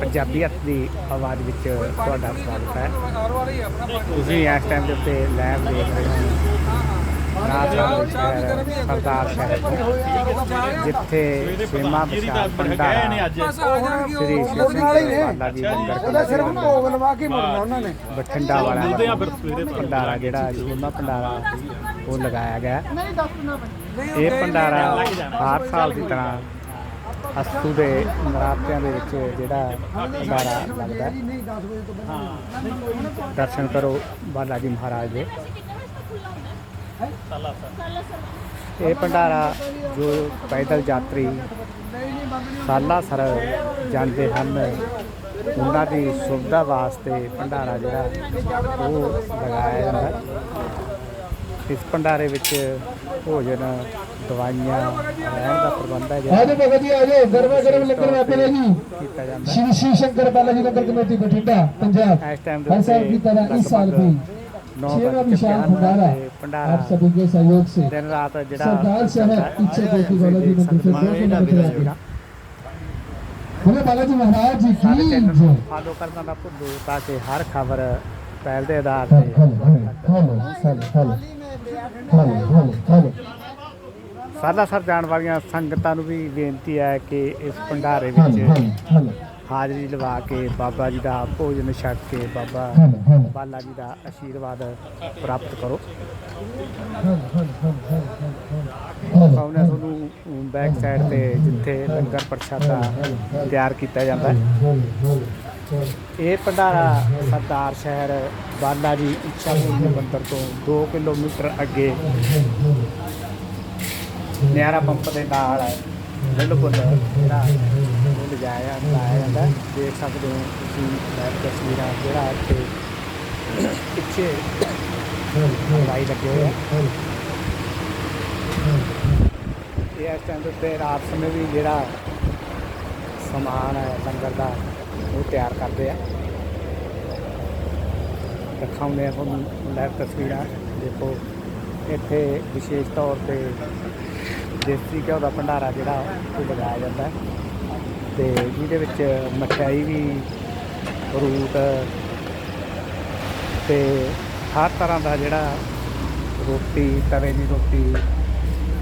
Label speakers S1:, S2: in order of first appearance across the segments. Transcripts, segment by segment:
S1: ਪੰਜਾਬੀਅਤ ਦੀ ਆਵਾਜ਼ ਵਿੱਚ ਤੁਹਾਡਾ ਸਵਾਗਤ ਹੈ। ਤੁਸੀਂ ਇਸ ਟਾਈਮ ਦੇ ਉੱਤੇ ਲਾਈਵ ਦੇਖ ਰਹੇ ਹੋ। ਦੇ ਸਰਦਾਰ ਸ਼ਹਿਰ ਤੋਂ ਜਿੱਥੇ ਸੇਮਾ ਸ੍ਰੀ ਜੀ
S2: ਸਿਰਫ ਭੋਗ ਲਵਾ ਕੇ ਮੁੜਨਾ ਉਹਨਾਂ ਨੇ।
S1: ਬਠਿੰਡਾ ਵਾਲਾ ਭੰਡਾਰਾ। ਜਿਹੜਾ ਸੇਮਾ ਭੰਡਾਰਾ ਉਹ ਲਗਾਇਆ ਗਿਆ। ਇਹ ਭੰਡਾਰਾ ਹਰ ਸਾਲ ਦੀ ਤਰ੍ਹਾਂ ਅਸਤੂ ਦੇ ਨਰਾਤਿਆਂ ਦੇ ਵਿੱਚ ਜਿਹੜਾ ਭੰਡਾਰਾ ਲੱਗਦਾ ਹੈ। ਦਰਸ਼ਨ ਕਰੋ ਬਾਲਾ ਜੀ ਮਹਾਰਾਜ ਦੇ ਇਹ ਭੰਡਾਰਾ ਜੋ ਪੈਦਲ ਯਾਤਰੀ ਸਾਲਾ ਸਰ ਜਾਂਦੇ ਹਨ, ਉਹਨਾਂ ਦੀ ਸੁਵਿਧਾ ਵਾਸਤੇ ਭੰਡਾਰਾ ਜਿਹੜਾ ਉਹ ਲਗਾਇਆ ਜਾਂਦਾ ਹੈ। ਇਸ ਭੰਡਾਰੇ ਵਿੱਚ ਭੋਜਨ ਦਵਾਈਆਂ ਰਹਿਣ ਦਾ ਪ੍ਰਬੰਧ ਹੈ ਜਿਹੜਾ
S3: ਆਜੋ ਭਗਤ ਜੀ ਆਜੋ ਗਰਮਾ ਗਰਮ ਲੰਗਰ ਵਾਪੇ ਨੇ ਜੀ
S1: ਕੀਤਾ ਜਾਂਦਾ ਹੈ।
S3: ਸ਼੍ਰੀ ਸ਼ਿਵ ਸ਼ੰਕਰ ਬਾਲਾ ਜੀ ਨਗਰ ਕਮੇਟੀ ਬਠਿੰਡਾ ਪੰਜਾਬ
S1: ਇਸ ਟਾਈਮ ਦੇ
S3: हर साल की तरह इस साल भी
S1: नौ
S3: छेवा
S1: बज चुके
S3: विशाल
S1: हैं
S3: भंडारा
S1: ते भंडारा
S3: आप सभी के सहयोग से
S1: ਦਿਨ ਰਾਤ ਜਿਹੜਾ
S3: सरदार शहर इच्छा ज्योति बाला जी मंदिर से दो किलोमीटर आगे बोले बालाजी महाराज जी
S1: ਸਾਰੇ
S3: की
S1: ਚੈਨਲ
S3: जय
S1: ਨੂੰ ਫਾਲੋ ਕਰਨਾ ਨਾ ਭੁੱਲੋ ਤਾਂ ਕਿ ਹਰ ਖਬਰ ਪਹਿਲ ਦੇ ਆਧਾਰ
S3: हेलो
S1: ਤੇ
S3: हेलो हेलो
S1: ਸਾਡਾ ਸਰ ਜਾਣ ਵਾਲੀਆਂ ਸੰਗਤਾਂ ਨੂੰ ਵੀ ਬੇਨਤੀ ਹੈ ਕਿ ਇਸ ਭੰਡਾਰੇ ਵਿੱਚ ਹਾਜ਼ਰੀ ਲਵਾ ਕੇ ਬਾਬਾ ਜੀ ਦਾ ਭੋਜਨ ਛਕ ਕੇ ਬਾਬਾ ਬਾਲਾ ਜੀ ਦਾ ਅਸ਼ੀਰਵਾਦ ਪ੍ਰਾਪਤ ਕਰੋ। ਸਾਹਮਣੇ ਤੁਹਾਨੂੰ ਬੈਕ ਸਾਈਡ ਤੇ ਜਿੱਥੇ ਲੰਗਰ ਪ੍ਰਸ਼ਾਦਾ ਤਿਆਰ ਕੀਤਾ ਜਾਂਦਾ ਹੈ। ਇਹ ਭੰਡਾਰਾ ਸਰਦਾਰ ਸ਼ਹਿਰ ਬਾਲਾ ਜੀ ਇੱਛਾ ਪੂਰਨ ਮੰਦਰ ਤੋਂ 2 ਕਿਲੋਮੀਟਰ ਅੱਗੇ ਨਿਆਰਾ ਪੰਪ ਦੇ ਨਾਲ ਹੈ ਬਿਲਕੁਲ ਜਿਹੜਾ ਉਹ ਲਾਇਆ ਜਾਂਦਾ ਦੇਖ ਸਕਦੇ ਹੋ ਤੁਸੀਂ ਲਾਈਵ ਤਸਵੀਰਾਂ ਜਿਹੜਾ ਇੱਥੇ ਪਿੱਛੇ ਲਾਈ ਲੱਗੇ ਹੋਏ ਆ। ਇਹ ਇਸ ਟਾਈਮ ਦੇ ਰਾਤ ਸਮੇਂ ਵੀ ਜਿਹੜਾ ਸਮਾਨ ਹੈ, ਲੰਗਰ ਦਾ ਉਹ ਤਿਆਰ ਕਰਦੇ ਆ। ਦਿਖਾਉਂਦੇ ਆ ਤੁਹਾਨੂੰ ਲਾਈਵ ਤਸਵੀਰਾਂ। ਦੇਖੋ, ਇੱਥੇ ਵਿਸ਼ੇਸ਼ ਤੌਰ ਤੇ ਦੇਸੀ ਘਿਓ ਦਾ ਭੰਡਾਰਾ ਜਿਹੜਾ ਉਹ ਲਗਾਇਆ ਜਾਂਦਾ ਹੈ। ਤੇ ਜਿਹਦੇ ਵਿੱਚ ਮਠਿਆਈ ਵੀ ਫਰੂਟ ਤੇ ਹਰ ਤਰ੍ਹਾਂ ਦਾ ਜਿਹੜਾ ਰੋਟੀ, ਤਵੇ ਦੀ ਰੋਟੀ,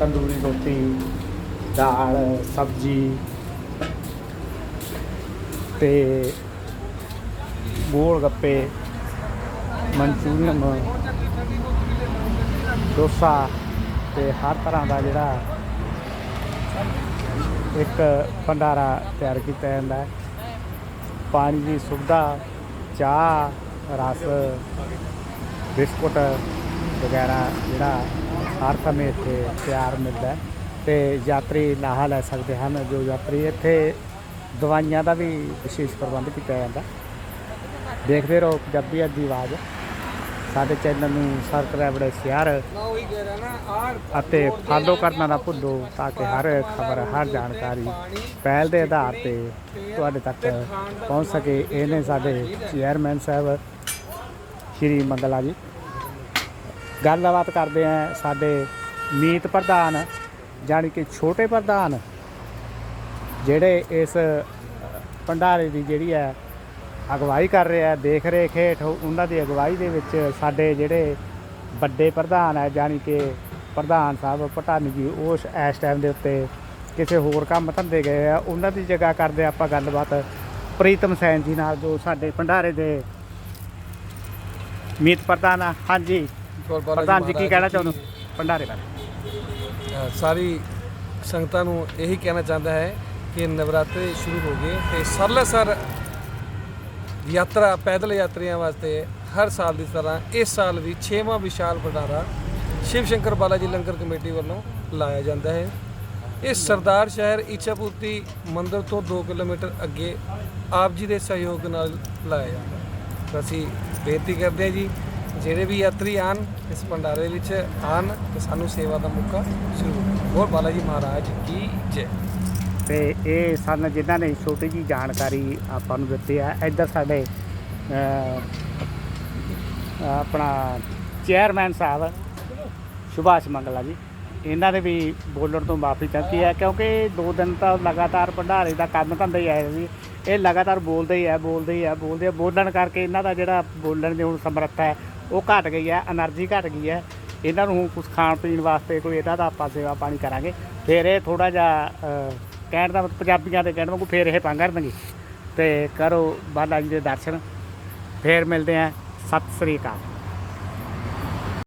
S1: ਤੰਦੂਰੀ ਰੋਟੀ, ਦਾਲ, ਸਬਜ਼ੀ ਤੇ ਗੋਲ ਗੱਪੇ, ਮਨਚੂਰੀਅਨ, ਡੋਸਾ ਤੇ ਹਰ ਤਰ੍ਹਾਂ ਦਾ ਜਿਹੜਾ ਇੱਕ ਭੰਡਾਰਾ ਤਿਆਰ ਕੀਤਾ ਜਾਂਦਾ ਹੈ। ਪਾਣੀ ਦੀ ਸੁਵਿਧਾ, ਚਾਹ, ਰਸ, ਬਿਸਕੁਟ ਵਗੈਰਾ ਜਿਹੜਾ ਹਰ ਸਮੇਂ ਇੱਥੇ ਤਿਆਰ ਮਿਲਦਾ ਹੈ ਤੇ ਯਾਤਰੀ ਲਾਹਾ ਲੈ ਸਕਦੇ ਹਨ ਜੋ ਯਾਤਰੀ ਇੱਥੇ ਦਵਾਈਆਂ ਦਾ ਵੀ ਵਿਸ਼ੇਸ਼ ਪ੍ਰਬੰਧ ਕੀਤਾ ਜਾਂਦਾ। ਦੇਖਦੇ ਰਹੋ ਪੰਜਾਬੀਅਤ ਦੀ ਆਵਾਜ਼। ਸਾਡੇ ਚੈਨਲ ਨੂੰ ਸਬਸਕ੍ਰਾਈਬ ਸ਼ੇਅਰ ਅਤੇ ਫਾਲੋ ਕਰਨਾ ਨਾ ਭੁੱਲੋ ਤਾਂ ਕਿ ਹਰ ਖਬਰ, ਹਰ ਜਾਣਕਾਰੀ ਪਹਿਲ ਦੇ ਆਧਾਰ ਤੇ ਤੁਹਾਡੇ ਤੱਕ ਪਹੁੰਚ ਸਕੇ। ਇਹ ਨੇ ਸਾਡੇ ਚੇਅਰਮੈਨ ਸਾਹਿਬ, ਸ਼੍ਰੀ ਮੰਗਲਾ ਜੀ। ਗੱਲਬਾਤ ਕਰਦੇ ਆ ਸਾਡੇ ਮੀਤ ਪ੍ਰਧਾਨ, ਜਾਣੀ ਕਿ ਛੋਟੇ ਪ੍ਰਧਾਨ ਜਿਹੜੇ ਇਸ ਭੰਡਾਰੇ ਦੀ ਜਿਹੜੀ ਹੈ ਅਗਵਾਈ ਕਰ ਰਿਹਾ ਦੇਖ ਰੇਖ ਹੇਠ ਉਹਨਾਂ ਦੀ ਅਗਵਾਈ ਦੇ ਵਿੱਚ ਸਾਡੇ ਜਿਹੜੇ ਵੱਡੇ ਪ੍ਰਧਾਨ ਹੈ ਜਾਣੀ ਕਿ ਪ੍ਰਧਾਨ ਸਾਹਿਬ ਪਟਾਨੀ ਜੀ ਉਸ ਇਸ ਟਾਈਮ ਦੇ ਉੱਤੇ ਕਿਸੇ ਹੋਰ ਕੰਮ ਧੰਦੇ ਗਏ ਆ ਉਹਨਾਂ ਦੀ ਜਗ੍ਹਾ ਕਰਦੇ ਆਪਾਂ ਗੱਲਬਾਤ। ਪ੍ਰੀਤਮ ਸੈਨ ਜੀ ਨਾਲ ਜੋ ਸਾਡੇ ਭੰਡਾਰੇ ਦੇ ਮੀਤ ਪ੍ਰਧਾਨ ਆ। ਹਾਂਜੀ। ਪ੍ਰਧਾਨ ਜੀ ਕੀ ਕਹਿਣਾ ਚਾਹੁੰਦੇ ਹੋ ਭੰਡਾਰੇ ਬਾਰੇ?
S4: ਸਾਰੀ ਸੰਗਤਾਂ ਨੂੰ ਇਹੀ ਕਹਿਣਾ ਚਾਹੁੰਦਾ ਹੈ ਕਿ ਨਵਰਾਤਰੇ ਸ਼ੁਰੂ ਹੋ ਗਏ ਤੇ ਸਰਲਸਰ ਯਾਤਰਾ, ਪੈਦਲ ਯਾਤਰੀਆਂ ਵਾਸਤੇ ਹਰ ਸਾਲ ਦੀ ਤਰ੍ਹਾਂ ਇਸ ਸਾਲ ਵੀ 6ਵਾਂ ਵਿਸ਼ਾਲ ਭੰਡਾਰਾ ਸ਼ਿਵ ਸ਼ੰਕਰ ਬਾਲਾ ਜੀ ਲੰਗਰ ਕਮੇਟੀ ਵੱਲੋਂ ਲਾਇਆ ਜਾਂਦਾ ਹੈ। ਇਹ ਸਰਦਾਰ ਸ਼ਹਿਰ ਇੱਛਾਪੂਰਤੀ ਮੰਦਿਰ ਤੋਂ 2 ਕਿਲੋਮੀਟਰ ਅੱਗੇ ਆਪ ਜੀ ਦੇ ਸਹਿਯੋਗ ਨਾਲ ਲਾਇਆ ਜਾਂਦਾ ਅਸੀਂ ਬੇਨਤੀ ਕਰਦੇ ਹਾਂ ਜੀ, ਜਿਹੜੇ ਵੀ ਯਾਤਰੀ ਆਣ ਇਸ ਭੰਡਾਰੇ ਵਿੱਚ ਆਣ ਤੇ ਸਾਨੂੰ ਸੇਵਾ ਦਾ ਮੌਕਾ ਜ਼ਰੂਰ ਹੋਰ ਬਾਲਾ ਜੀ ਮਹਾਰਾਜ ਕੀ ਜੈ।
S1: ਤੇ ਇਹ ਸਨ ਜਿਨ੍ਹਾਂ ਨੇ ਛੋਟੀ ਜੀ ਜਾਣਕਾਰੀ ਆਪਾਂ ਨੂੰ ਦਿੱਤੀ ਹੈ। ਇੱਧਰ ਸਾਡੇ ਆਪਣਾ ਚੇਅਰਮੈਨ ਸਾਹਿਬ, ਸੁਭਾਸ਼ ਮੰਗਲਾ ਜੀ, ਇਹਨਾਂ ਦੇ ਵੀ ਬੋਲਣ ਤੋਂ ਮਾਫੀ ਚਾਹੀਦੀ ਹੈ ਕਿਉਂਕਿ ਦੋ ਦਿਨ ਤਾਂ ਲਗਾਤਾਰ ਭੰਡਾਰੇ ਦਾ ਕੰਮ ਧੰਦਾ ਹੀ ਆਇਆ ਸੀ। ਇਹ ਲਗਾਤਾਰ ਬੋਲਦੇ ਹੀ ਹੈ, ਬੋਲਦੇ ਹੀ ਹੈ, ਬੋਲਦੇ ਬੋਲਣ ਕਰਕੇ ਇਹਨਾਂ ਦਾ ਜਿਹੜਾ ਬੋਲਣ ਦੀ ਹੁਣ ਸਮਰੱਥਾ ਹੈ, ਉਹ ਘਟ ਗਈ ਹੈ એનર્ਜੀ ਘਟ ਗਈ ਹੈ। ਇਹਨਾਂ ਨੂੰ ਕੁਝ ਖਾਣ ਪੀਣ ਵਾਸਤੇ ਕੋਈ ਇਹਦਾ ਦਾ ਆਪਾਂ ਸੇਵਾ ਪਾਣੀ ਕਰਾਂਗੇ। ਫਿਰ ਇਹ ਥੋੜਾ ਜਿਹਾ ਕਹਿਣ ਦਾ ਪੰਜਾਬੀਆਂ ਦੇ ਕਹਿਣ ਵਾਂਗੂ ਫੇਰ ਇਹ ਤਾਂ ਕਰਨਗੇ। ਤੇ ਕਰੋ ਬਾਲਾ ਜੀ ਦੇ ਦਰਸ਼ਨ। ਫੇਰ ਮਿਲਦੇ ਆ ਸਤਿ ਸ੍ਰੀ ਅਕਾਲ।